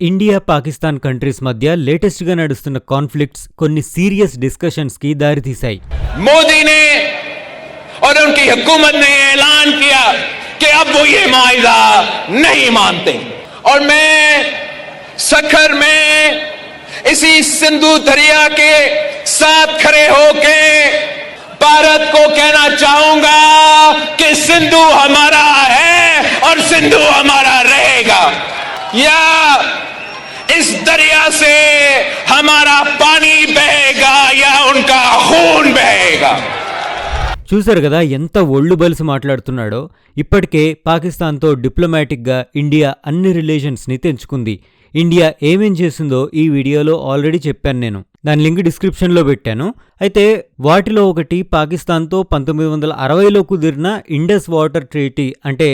India Pakistan countries మధ్య latest గా నడుస్తున్న కాన్ఫ్లిక్ట్స్ కొన్ని సీరియస్ డిస్కషన్స్ కి దారితీశాయి मोदी ने और उनकी हुकूमत ने ऐलान किया कि अब वो ये मुआवजा नहीं मानते और मैं सखर में इसी सिंधु दरिया के साथ खड़े होके भारत को कहना चाहूंगा कि सिंधु हमारा है और सिंधु हमारा रहेगा या इस दरिया से हमारा पानी बहेगा या उनका खून बहेगा చూశారు కదా ఎంత ఒళ్ళు బలిసి మాట్లాడుతున్నాడో ఇప్పటికే పాకిస్తాన్తో డిప్లొమాటిక్గా ఇండియా అన్ని రిలేషన్స్ని తెంచుకుంది ఇండియా ఏమేం చేసిందో ఈ వీడియోలో ఆల్రెడీ చెప్పాను నేను. దాని లింక్ డిస్క్రిప్షన్లో పెట్టాను. అయితే వాటిలో ఒకటి పాకిస్తాన్తో పంతొమ్మిది వందల అరవైలో కుదిరిన ఇండస్ వాటర్ ట్రీటీ అంటే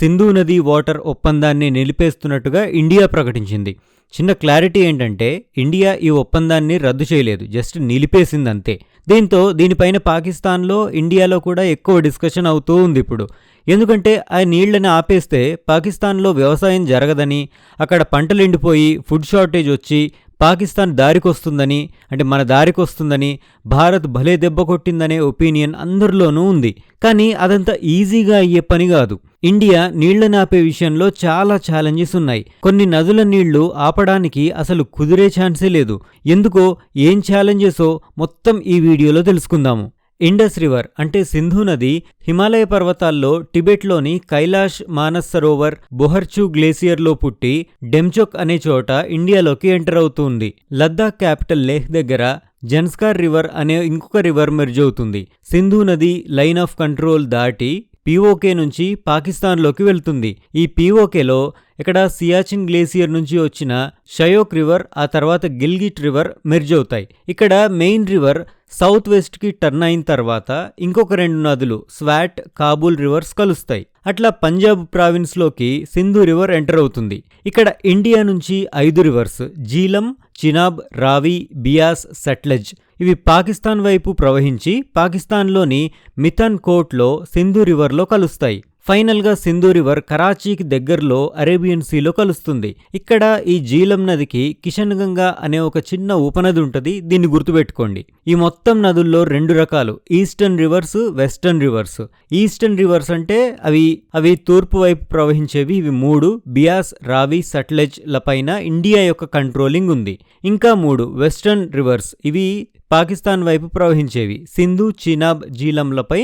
సింధు నది వాటర్ ఒప్పందాన్ని నిలిపేస్తున్నట్టుగా ఇండియా ప్రకటించింది. చిన్న క్లారిటీ ఏంటంటే ఇండియా ఈ ఒప్పందాన్ని రద్దు చేయలేదు జస్ట్ నిలిపేసింది అంతే దీంతో దీనిపైన పాకిస్తాన్లో ఇండియాలో కూడా ఎక్కువ డిస్కషన్ అవుతూ ఉంది ఇప్పుడు. ఎందుకంటే ఆ నీళ్ళని ఆపేస్తే పాకిస్తాన్లో వ్యవసాయం జరగదని అక్కడ పంటలు ఎండిపోయి ఫుడ్ షార్టేజ్ వచ్చి పాకిస్తాన్ దారికొస్తుందని అంటే మన దారికొస్తుందని భారత్ భలే దెబ్బ కొట్టిందనే ఒపీనియన్ అందరిలోనూ ఉంది. కానీ అదంత ఈజీగా అయ్యే పని కాదు. ఇండియా నీళ్ళను ఆపే విషయంలో చాలా ఛాలెంజెస్ ఉన్నాయి. కొన్ని నదుల నీళ్ళు ఆపడానికి అసలు కుదిరే ఛాన్సే లేదు. ఎందుకో ఏం ఛాలెంజెసో మొత్తం ఈ వీడియోలో తెలుసుకుందాము. ఇండస్ రివర్ అంటే సింధు నది హిమాలయ పర్వతాల్లో టిబెట్లోని కైలాష్ మానస్ సరోవర్ బొహర్చు గ్లేసియర్లో పుట్టి డెమ్చొక్ అనే చోట ఇండియాలోకి ఎంటర్ అవుతుంది. లద్దాఖ్ క్యాపిటల్ లేహ్ దగ్గర జన్స్కార్ రివర్ అనే ఇంకొక రివర్ మెర్జ్ అవుతుంది. సింధు నది లైన్ ఆఫ్ కంట్రోల్ దాటి పీఓకే నుంచి పాకిస్తాన్లోకి వెళ్తుంది. ఈ పీఓకేలో ఇక్కడ సియాచిన్ గ్లేసియర్ నుంచి వచ్చిన షయోక్ రివర్ ఆ తర్వాత గిల్గిట్ రివర్ మెర్జ్ అవుతాయి. ఇక్కడ మెయిన్ రివర్ సౌత్ వెస్ట్కి టర్న్ అయిన తర్వాత ఇంకొక రెండు నదులు స్వాట్ కాబూల్ రివర్స్ కలుస్తాయి. అట్లా పంజాబ్ ప్రావిన్స్లోకి సింధు రివర్ ఎంటర్ అవుతుంది. ఇక్కడ ఇండియా నుంచి ఐదు రివర్స్ జీలం చినాబ్ రావి బియాస్ సట్లెజ్ ఇవి పాకిస్తాన్ వైపు ప్రవహించి పాకిస్తాన్లోని మిథన్ కోట్లో సింధు రివర్లో కలుస్తాయి. ఫైనల్గా సింధు రివర్ కరాచీకి దగ్గరలో అరేబియన్ సీలో కలుస్తుంది. ఇక్కడ ఈ జీలం నదికి కిషన్ గంగా అనే ఒక చిన్న ఉపనది ఉంటుంది దీన్ని గుర్తుపెట్టుకోండి. ఈ మొత్తం నదుల్లో రెండు రకాలు eastern rivers western rivers. Eastern rivers అంటే అవి అవి తూర్పు వైపు ప్రవహించేవి ఇవి మూడు బియాస్ రావి సట్లెజ్ లపైన ఇండియా యొక్క కంట్రోలింగ్ ఉంది. ఇంకా మూడు వెస్టర్న్ రివర్స్ ఇవి పాకిస్తాన్ వైపు ప్రవహించేవి. సింధు చినాబ్ జీలంలపై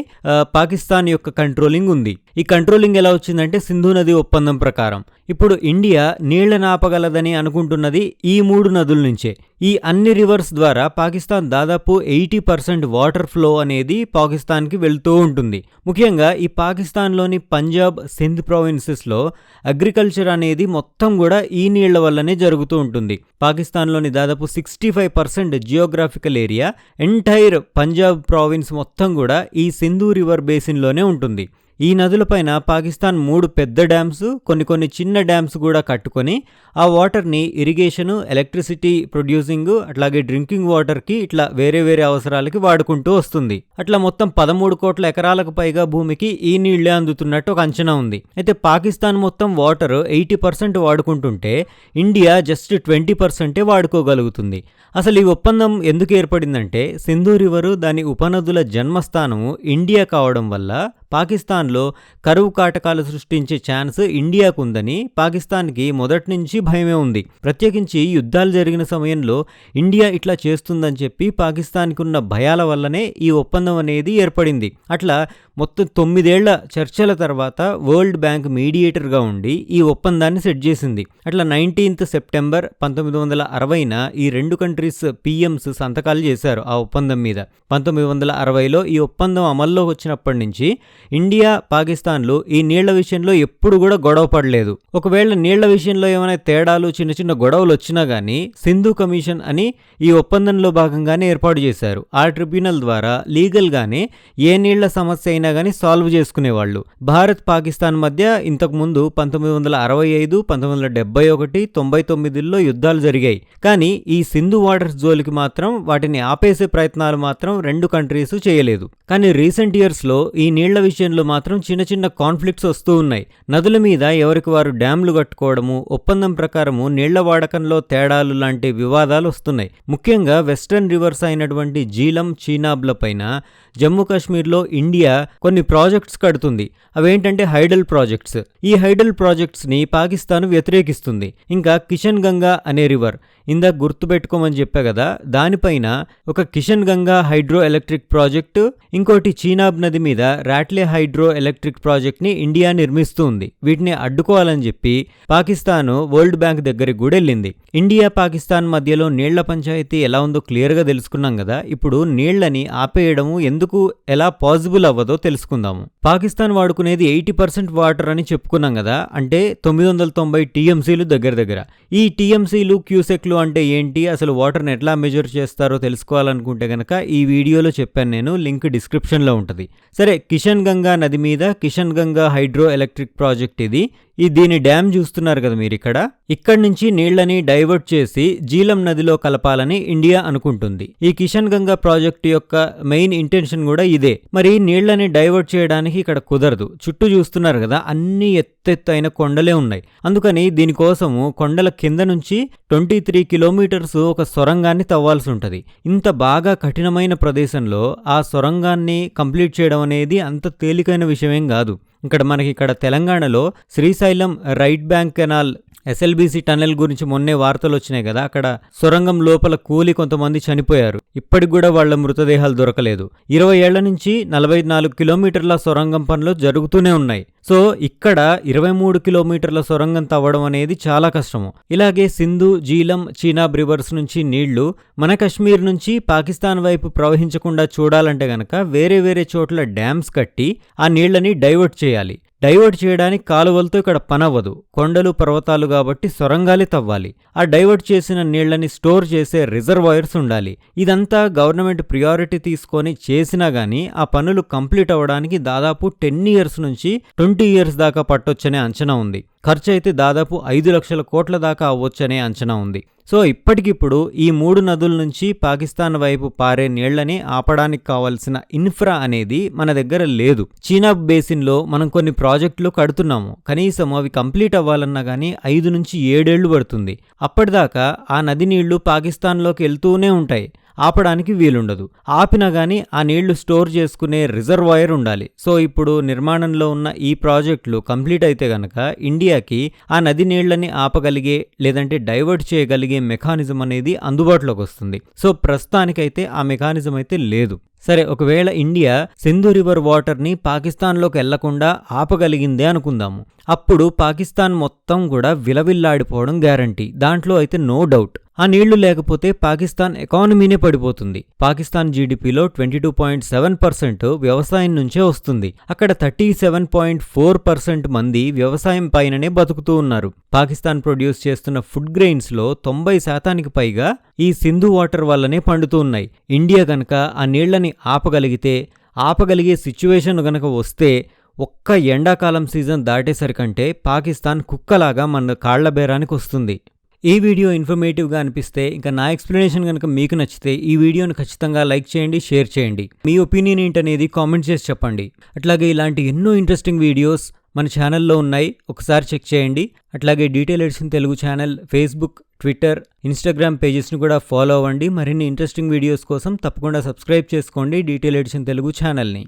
పాకిస్తాన్ యొక్క కంట్రోలింగ్ ఉంది. ఇక కంట్రోలింగ్ ఎలా వచ్చిందంటే సింధు నది ఒప్పందం ప్రకారం. ఇప్పుడు ఇండియా నీళ్ళను ఆపగలదని అనుకుంటున్నది ఈ మూడు నదుల నుంచే. ఈ అన్ని రివర్స్ ద్వారా పాకిస్తాన్ దాదాపు ఎయిటీ పర్సెంట్ వాటర్ ఫ్లో అనేది పాకిస్తాన్కి వెళ్తూ ఉంటుంది. ముఖ్యంగా ఈ పాకిస్తాన్లోని పంజాబ్ సింధ్ ప్రావిన్సెస్లో అగ్రికల్చర్ అనేది మొత్తం కూడా ఈ నీళ్ళ వల్లనే జరుగుతూ ఉంటుంది. పాకిస్తాన్లోని దాదాపు sixty five percent geographical area entire Punjab province మొత్తం కూడా ఈ సింధు రివర్ బేసిన్లోనే ఉంటుంది. ఈ నదులపైన పాకిస్తాన్ మూడు పెద్ద డ్యామ్స్ కొన్ని కొన్ని చిన్న డ్యామ్స్ కూడా కట్టుకొని ఆ వాటర్ని ఇరిగేషను ఎలక్ట్రిసిటీ ప్రొడ్యూసింగ్ అట్లాగే డ్రింకింగ్ వాటర్కి ఇట్లా వేరే వేరే అవసరాలకి వాడుకుంటూ వస్తుంది. అట్లా మొత్తం పదమూడు కోట్ల ఎకరాలకు పైగా భూమికి ఈ నీళ్ళే అందుతున్నట్టు ఒక అంచనా ఉంది. అయితే పాకిస్తాన్ మొత్తం వాటర్ ఎయిటీ పర్సెంట్ వాడుకుంటుంటే ఇండియా జస్ట్ ట్వంటీ పర్సెంటే వాడుకోగలుగుతుంది. అసలు ఈ ఒప్పందం ఎందుకు ఏర్పడిందంటే సింధు రివరు దాని ఉపనదుల జన్మస్థానము ఇండియా కావడం వల్ల పాకిస్తాన్లో కరువు కాటకాలు సృష్టించే ఛాన్స్ ఇండియాకు ఉందని పాకిస్తాన్కి మొదటి నుంచి భయమే ఉంది. ప్రత్యేకించి యుద్ధాలు జరిగిన సమయంలో ఇండియా ఇట్లా చేస్తుందని చెప్పి పాకిస్తాన్కి ఉన్న భయాల వల్లనే ఈ ఒప్పందం అనేది ఏర్పడింది. అట్లా మొత్తం తొమ్మిదేళ్ళ చర్చల తర్వాత వరల్డ్ బ్యాంక్ మీడియేటర్గా ఉండి ఈ ఒప్పందాన్ని సెట్ చేసింది. అట్లా నైన్టీన్త్ సెప్టెంబర్ పంతొమ్మిది వందల అరవైన ఈ రెండు కంట్రీస్ పిఎంస్ సంతకాలు చేశారు ఆ ఒప్పందం మీద. పంతొమ్మిది వందల అరవైలో ఈ ఒప్పందం అమల్లోకి వచ్చినప్పటి నుంచి ఇండియా పాకిస్తాన్లు ఈ నీళ్ళ విషయంలో ఎప్పుడు కూడా గొడవ పడలేదు. ఒకవేళ నీళ్ళ విషయంలో ఏమైనా తేడాలు చిన్న చిన్న గొడవలు వచ్చినా కానీ సింధు కమిషన్ అని ఈ ఒప్పందంలో భాగంగానే ఏర్పాటు చేశారు. ఆ ట్రిబ్యునల్ ద్వారా లీగల్గానే ఏ నీళ్ళ సమస్య అయినా కానీ సాల్వ్ చేసుకునేవాళ్ళు. భారత్ పాకిస్తాన్ మధ్య ఇంతకుముందు పంతొమ్మిది వందల అరవై ఐదు పంతొమ్మిది వందల డెబ్బై ఒకటి తొంభై తొమ్మిదిలో యుద్ధాలు జరిగాయి. కానీ ఈ సింధు వాటర్స్ జోలికి మాత్రం వాటిని ఆపేసే ప్రయత్నాలు మాత్రం రెండు కంట్రీస్ చేయలేదు. కానీ రీసెంట్ ఇయర్స్లో ఈ నీళ్ళ విషయంలో మాత్రం చిన్న చిన్న కాన్ఫ్లిక్ట్స్ వస్తూ ఉన్నాయి. నదుల మీద ఎవరికి వారు డ్యాంలు కట్టుకోవడము ఒప్పందం ప్రకారము నీళ్ళ వాడకంలో తేడాలు లాంటి వివాదాలు వస్తున్నాయి. ముఖ్యంగా వెస్టర్న్ రివర్స్ అయినటువంటి జీలం చీనాబ్ల పైన జమ్మూ కాశ్మీర్లో ఇండియా కొన్ని ప్రాజెక్ట్స్ కడుతుంది. అవేంటంటే హైడల్ ప్రాజెక్ట్స్. ఈ హైడల్ ప్రాజెక్ట్స్ని పాకిస్తాన్ వ్యతిరేకిస్తుంది. ఇంకా కిషన్ గంగా అనే రివర్. ఇందాక గుర్తుపెట్టుకోమని చెప్పా కదా దానిపైన ఒక Kishan Ganga hydro electric project ఇంకోటి చీనాబ్ నది మీద రాట్లే హైడ్రో ఎలక్ట్రిక్ ప్రాజెక్ట్ని ఇండియా నిర్మిస్తూ ఉంది. వీటిని అడ్డుకోవాలని చెప్పి పాకిస్తాన్ వరల్డ్ బ్యాంక్ దగ్గరికి కూడా వెళ్ళింది. ఇండియా పాకిస్తాన్ మధ్యలో నీళ్ళ పంచాయతీ ఎలా ఉందో క్లియర్గా తెలుసుకున్నాం కదా ఇప్పుడు నీళ్ళని ఆపేయడము ఎందుకు ఎలా పాసిబుల్ అవ్వదో తెలుసుకుందాము. పాకిస్తాన్ వాడుకునేది ఎయిటీ పర్సెంట్ వాటర్ అని చెప్పుకున్నాం కదా అంటే తొమ్మిది వందల తొంభై టీఎంసీలు దగ్గర దగ్గర. ఈ టీఎంసీలు క్యూసెక్లు అంటే ఏంటి? అసలు వాటర్ని ఎట్లా మెజర్ చేస్తారో తెలుసుకోవాలనుకుంటే కనుక ఈ వీడియోలో చెప్పాను నేను లింక్ డిస్క్రిప్షన్లో ఉంటుంది. సరే కిషన్ గంగా నది మీద Kishan Ganga hydro electric project ఇది. ఈ దీని డ్యామ్ చూస్తున్నారు కదా మీరు ఇక్కడ? ఇక్కడి నుంచి నీళ్ళని డైవర్ట్ చేసి జీలం నదిలో కలపాలని ఇండియా అనుకుంటుంది. ఈ కిషన్ గంగా ప్రాజెక్టు యొక్క మెయిన్ ఇంటెన్షన్ కూడా ఇదే. మరి నీళ్ళని డైవర్ట్ చేయడానికి ఇక్కడ కుదరదు. చుట్టూ చూస్తున్నారు కదా అన్ని ఎత్తెత్తైన కొండలే ఉన్నాయి. అందుకని దీనికోసము కొండల కింద నుంచి ట్వంటీ త్రీ కిలోమీటర్స్ ఒక సొరంగాన్ని తవ్వాల్సి ఉంటుంది. ఇంత బాగా కఠినమైన ప్రదేశంలో ఆ సొరంగాన్ని కంప్లీట్ చేయడం అనేది అంత తేలికైన విషయమేం కాదు. ఇక్కడ మనకి ఇక్కడ తెలంగాణలో Srisailam right bank canal SLBC tunnel గురించి మొన్నే వార్తలు వచ్చినాయి కదా అక్కడ సొరంగం లోపల కూలి కొంతమంది చనిపోయారు. ఇప్పటికి కూడా వాళ్ళ మృతదేహాలు దొరకలేదు. ఇరవై ఏళ్ళ నుంచి నలభై నాలుగు కిలోమీటర్ల సొరంగం పనులు జరుగుతూనే ఉన్నాయి. సో ఇక్కడ ఇరవై మూడు కిలోమీటర్ల సొరంగం తవ్వడం అనేది చాలా కష్టము. ఇలాగే సింధు జీలం చీనాబ్ రివర్స్ నుంచి నీళ్ళు మన కశ్మీర్ నుంచి పాకిస్తాన్ వైపు ప్రవహించకుండా చూడాలంటే గనక వేరే వేరే చోట్ల డ్యామ్స్ కట్టి ఆ నీళ్ళని డైవర్ట్ చేయాలి. డైవర్ట్ చేయడానికి కాలువలతో ఇక్కడ పనవ్వదు. కొండలు పర్వతాలు కాబట్టి సొరంగాలే తవ్వాలి. ఆ డైవర్ట్ చేసిన నీళ్ళని స్టోర్ చేసే రిజర్వాయర్స్ ఉండాలి. ఇదంతా గవర్నమెంట్ ప్రియారిటీ తీసుకొని చేసినా గానీ ఆ పనులు కంప్లీట్ అవ్వడానికి దాదాపు టెన్ ఇయర్స్ నుంచి ట్వంటీ ఇయర్స్ దాకా పట్టొచ్చనే అంచనా ఉంది. ఖర్చు అయితే దాదాపు ఐదు లక్షల కోట్ల దాకా అవ్వొచ్చనే అంచనా ఉంది. సో ఇప్పటికిప్పుడు ఈ మూడు నదుల నుంచి పాకిస్తాన్ వైపు పారే నీళ్ళని ఆపడానికి కావాల్సిన ఇన్ఫ్రా అనేది మన దగ్గర లేదు. చీనా బేసిన్లో మనం కొన్ని ప్రాజెక్టులు కడుతున్నాము. కనీసం అవి కంప్లీట్ అవ్వాలన్నా కానీ ఐదు నుంచి ఏడేళ్ళు పడుతుంది. అప్పటిదాకా ఆ నది నీళ్ళు పాకిస్తాన్లోకి వెళ్తూనే ఉంటాయి. ఆపడానికి వీలుండదు. ఆపినా కానీ ఆ నీళ్ళు స్టోర్ చేసుకునే రిజర్వాయర్ ఉండాలి. సో ఇప్పుడు నిర్మాణంలో ఉన్న ఈ ప్రాజెక్టులు కంప్లీట్ అయితే గనక ఇండియాకి ఆ నది నీళ్ళని ఆపగలిగే లేదంటే డైవర్ట్ చేయగలిగే మెకానిజం అనేది అందుబాటులోకి వస్తుంది. సో ప్రస్తుతానికైతే ఆ మెకానిజం అయితే లేదు. సరే ఒకవేళ ఇండియా సింధు రివర్ వాటర్ని పాకిస్తాన్లోకి వెళ్ళకుండా ఆపగలిగిందే అనుకుందాము. అప్పుడు పాకిస్తాన్ మొత్తం కూడా విలవిల్లాడిపోవడం గ్యారంటీ. దాంట్లో అయితే నో డౌట్. ఆ నీళ్ళు లేకపోతే పాకిస్తాన్ ఎకానమీనే పడిపోతుంది. పాకిస్తాన్ జీడిపిలో twenty two point seven percent వ్యవసాయం నుంచే వస్తుంది. అక్కడ thirty seven point four percent మంది వ్యవసాయం పైననే బతుకుతూ ఉన్నారు. పాకిస్తాన్ ప్రొడ్యూస్ చేస్తున్న ఫుడ్ గ్రెయిన్స్లో తొంభై శాతానికి పైగా ఈ సింధు వాటర్ వల్లనే పండుతూ ఉన్నాయి. ఇండియా గనక ఆ నీళ్ళని ఆపగలిగితే ఆపగలిగే సిచ్యువేషన్ గనక వస్తే ఒక్క ఎండాకాలం సీజన్ దాటేసరికంటే పాకిస్తాన్ కుక్కలాగా మన కాళ్ళ బేరానికి వస్తుంది. ఈ వీడియో ఇన్ఫర్మేటివ్గా అనిపిస్తే ఇంకా నా ఎక్స్ప్లెనేషన్ కనుక మీకు నచ్చితే ఈ వీడియోను ఖచ్చితంగా లైక్ చేయండి షేర్ చేయండి. మీ ఒపీనియన్ ఏంటనేది కామెంట్ చేసి చెప్పండి. అట్లాగే ఇలాంటి ఎన్నో ఇంట్రెస్టింగ్ వీడియోస్ మన ఛానల్లో ఉన్నాయి. ఒకసారి చెక్ చేయండి. అట్లాగే detail edition Telugu channel Facebook Twitter Instagram పేజెస్ని కూడా ఫాలో అవ్వండి. మరిన్ని ఇంట్రెస్టింగ్ వీడియోస్ కోసం తప్పకుండా సబ్స్క్రైబ్ చేసుకోండి. డీటెయిల్ ఎడిషన్ తెలుగు ఛానల్ని